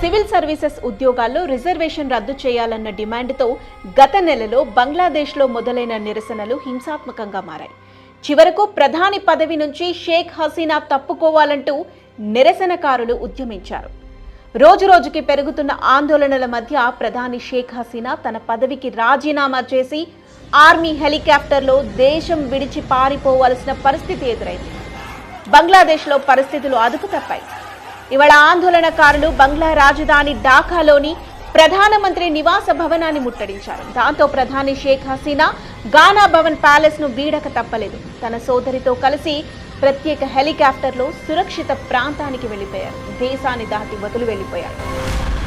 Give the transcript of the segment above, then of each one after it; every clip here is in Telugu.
సివిల్ సర్వీసెస్ ఉద్యోగాల్లో రిజర్వేషన్ రద్దు చేయాలన్న డిమాండ్తో గత నెలలో బంగ్లాదేశ్లో మొదలైన నిరసనలు హింసాత్మకంగా మారాయి. చివరకు ప్రధాని పదవి నుంచి షేక్ హసీనా తప్పుకోవాలంటూ నిరసనకారులు ఉద్యమించారు. రోజురోజుకి పెరుగుతున్న ఆందోళనల మధ్య ప్రధాని షేక్ హసీనా తన పదవికి రాజీనామా చేసి ఆర్మీ హెలికాప్టర్లో దేశం విడిచి పారిపోవాల్సిన పరిస్థితి ఎదురైంది. బంగ్లాదేశ్లో పరిస్థితులు అదుపు తప్పాయి. ఇవాళ ఆందోళనకారులు బంగ్లా రాజధాని ఢాకాలోని ప్రధానమంత్రి నివాస భవనాన్ని ముట్టడించారు. దాంతో ప్రధాని షేక్ హసీనా గానా భవన్ ప్యాలెస్ను వీడక తప్పలేదు. తన సోదరితో కలిసి ప్రత్యేక హెలికాప్టర్లో సురక్షిత ప్రాంతానికి వెళ్ళిపోయారు దేశాన్ని దాటి వదిలి వెళ్ళిపోయారు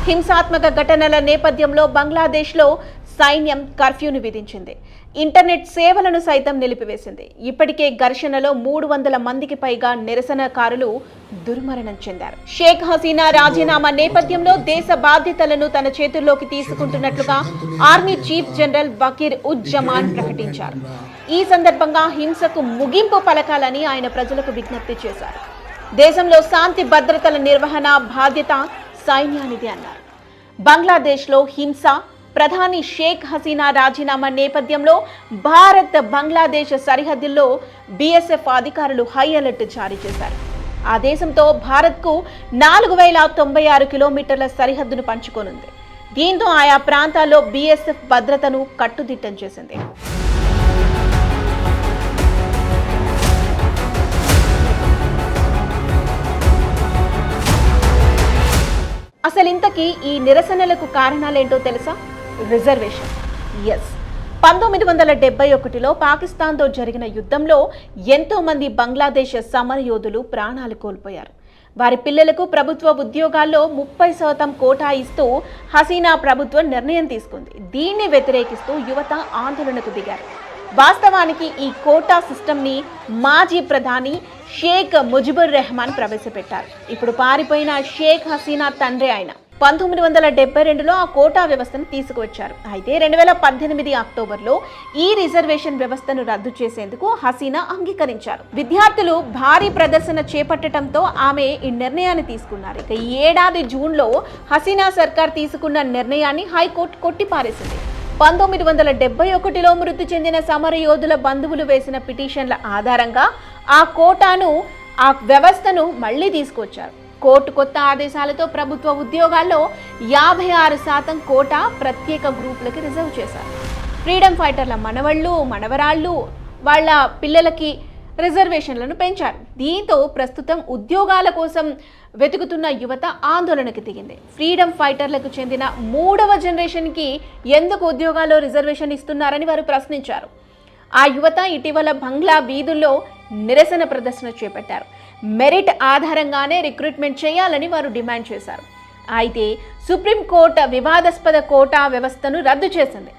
హింసాత్మక ఘటనల నేపథ్యంలో బంగ్లాదేశ్లో సైన్యం కర్ఫ్యూను విధించింది. ఇంటర్నెట్ సేవలను సైతం నిలిపివేసింది. ఇప్పటికే ఘర్షణలో మూడు వందల మందికి పైగా నిరసనకారులు దుర్మరణం చెందారు. షేక్ హసీనా రాజీనామా నేపథ్యంలో దేశ బాధ్యతలను తన చేతుల్లోకి తీసుకుంటున్నట్లుగా army chief general Bakir uz Zaman ప్రకటించారు. ఈ సందర్భంగా హింసకు ముగింపు పలకాలని ఆయన ప్రజలకు విజ్ఞప్తి చేశారు. దేశంలో శాంతి భద్రతల నిర్వహణ బాధ్యత సైన్యానిది అన్నారు. బంగ్లాదేశ్లో హింస ప్రధాని షేక్ హసీనా రాజీనామా నేపథ్యంలో భారత్ బంగ్లాదేశ్ సరిహద్దుల్లో బీఎస్ఎఫ్ అధికారులు హై అలర్ట్ జారీ చేశారు. ఆ దేశంతో భారత్కు నాలుగు వేల తొంభై ఆరు కిలోమీటర్ల సరిహద్దును పంచుకోనుంది. దీంతో ఆయా ప్రాంతాల్లో బీఎస్ఎఫ్ భద్రతను కట్టుదిట్టం చేసింది. అసలు ఇంతకీ ఈ నిరసనలకు కారణాలేంటో తెలుసా? రిజర్వేషన్. ఎస్ పంతొమ్మిది వందల డెబ్బై ఒకటిలో పాకిస్తాన్తో జరిగిన యుద్ధంలో ఎంతోమంది బంగ్లాదేశ్ బంగ్లాదేశ్ సమరయోధులు ప్రాణాలు కోల్పోయారు. వారి పిల్లలకు ప్రభుత్వ ఉద్యోగాల్లో ముప్పై శాతం కోటా ఇస్తూ హసీనా ప్రభుత్వం నిర్ణయం తీసుకుంది. దీన్ని వ్యతిరేకిస్తూ యువత ఆందోళనకు దిగారు. వాస్తవానికి ఈ కోటా సిస్టమ్ని మాజీ ప్రధాని షేక్ ముజిబుర్ రెహమాన్ ప్రవేశపెట్టారు. ఇప్పుడు పారిపోయిన షేక్ హసీనా తండ్రి ఆయన పంతొమ్మిది వందల డెబ్బై రెండులో ఆ కోటా వ్యవస్థను తీసుకువచ్చారు. అయితే రెండు వేల పద్దెనిమిది అక్టోబర్లో ఈ రిజర్వేషన్ వ్యవస్థను రద్దు చేసేందుకు హసీనా అంగీకరించారు. విద్యార్థులు భారీ ప్రదర్శన చేపట్టడంతో ఆమె ఈ నిర్ణయాన్ని తీసుకున్నారు. ఇక ఈ ఏడాది జూన్లో హసీనా సర్కార్ తీసుకున్న నిర్ణయాన్ని హైకోర్టు కొట్టిపారేసింది. పంతొమ్మిది వందల డెబ్బై ఒకటిలో మృతి చెందిన సమర యోధుల బంధువులు వేసిన పిటిషన్ల ఆధారంగా ఆ కోటాను ఆ వ్యవస్థను మళ్ళీ తీసుకొచ్చారు కోర్టు కొత్త ఆదేశాలతో ప్రభుత్వ ఉద్యోగాల్లో యాభై ఆరు శాతం కోటా ప్రత్యేక గ్రూపులకి రిజర్వ్ చేశారు. ఫ్రీడమ్ ఫైటర్ల మనవళ్ళు మనవరాళ్ళు వాళ్ళ పిల్లలకి రిజర్వేషన్లను పెంచారు. దీంతో ప్రస్తుతం ఉద్యోగాల కోసం వెతుకుతున్న యువత ఆందోళనకు దిగింది. ఫ్రీడమ్ ఫైటర్లకు చెందిన మూడవ జనరేషన్కి ఎందుకు ఉద్యోగాల్లో రిజర్వేషన్ ఇస్తున్నారని వారు ప్రశ్నించారు. ఆ యువత ఇటీవల బంగ్లా వీధుల్లో నిరసన ప్రదర్శన చేపట్టారు. మెరిట్ ఆధారంగానే రిక్రూట్మెంట్ చేయాలని వారు డిమాండ్ చేశారు. అయితే సుప్రీంకోర్టు వివాదాస్పద కోటా వ్యవస్థను రద్దు చేసింది.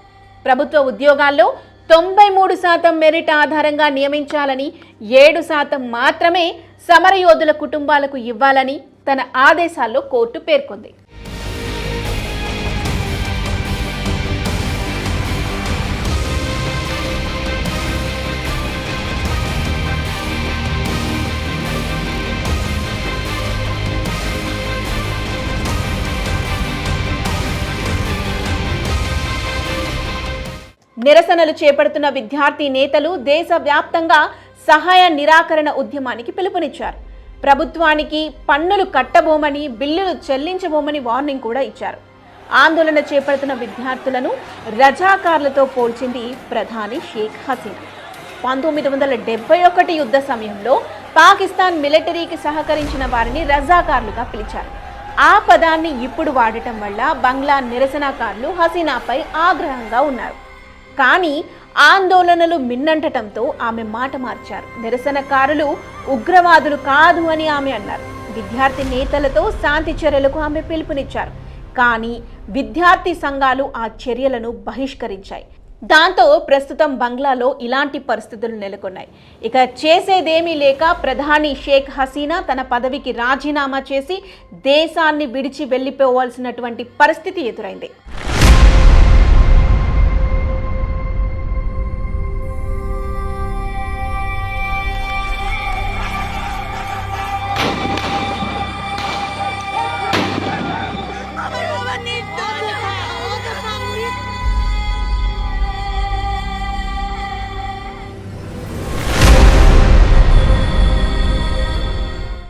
ప్రభుత్వ ఉద్యోగాల్లో తొంభై మూడు శాతం మెరిట్ ఆధారంగా నియమించాలని ఏడు శాతం మాత్రమే సమరయోధుల కుటుంబాలకు ఇవ్వాలని తన ఆదేశాల్లో కోర్టు పేర్కొంది. నిరసనలు చేపడుతున్న విద్యార్థి నేతలు దేశవ్యాప్తంగా సహాయ నిరాకరణ ఉద్యమానికి పిలుపునిచ్చారు. ప్రభుత్వానికి పన్నులు కట్టబోమని బిల్లులు చెల్లించబోమని వార్నింగ్ కూడా ఇచ్చారు. ఆందోళన చేపడుతున్న విద్యార్థులను రజాకార్లతో పోల్చింది ప్రధాని షేక్ హసీనా. పంతొమ్మిది వందల డెబ్బై ఒకటి యుద్ధ సమయంలో పాకిస్తాన్ మిలిటరీకి సహకరించిన వారిని రజాకార్లుగా పిలిచారు. ఆ పదాన్ని ఇప్పుడు వాడటం వల్ల బంగ్లా నిరసనకారులు హసీనాపై ఆగ్రహంగా ఉన్నారు. కానీ ఆందోళనలు మిన్నంటటంతో ఆమె మాట మార్చారు. నిరసనకారులు ఉగ్రవాదులు కాదు అని ఆమె అన్నారు. విద్యార్థి నేతలతో శాంతి చర్యలకు ఆమె పిలుపునిచ్చారు. కానీ విద్యార్థి సంఘాలు ఆ చర్యలను బహిష్కరించాయి. దాంతో ప్రస్తుతం బంగ్లాలో ఇలాంటి పరిస్థితులు నెలకొన్నాయి. ఇక చేసేదేమీ లేక ప్రధాని షేక్ హసీనా తన పదవికి రాజీనామా చేసి దేశాన్ని విడిచి వెళ్ళిపోవాల్సినటువంటి పరిస్థితి ఎదురైంది.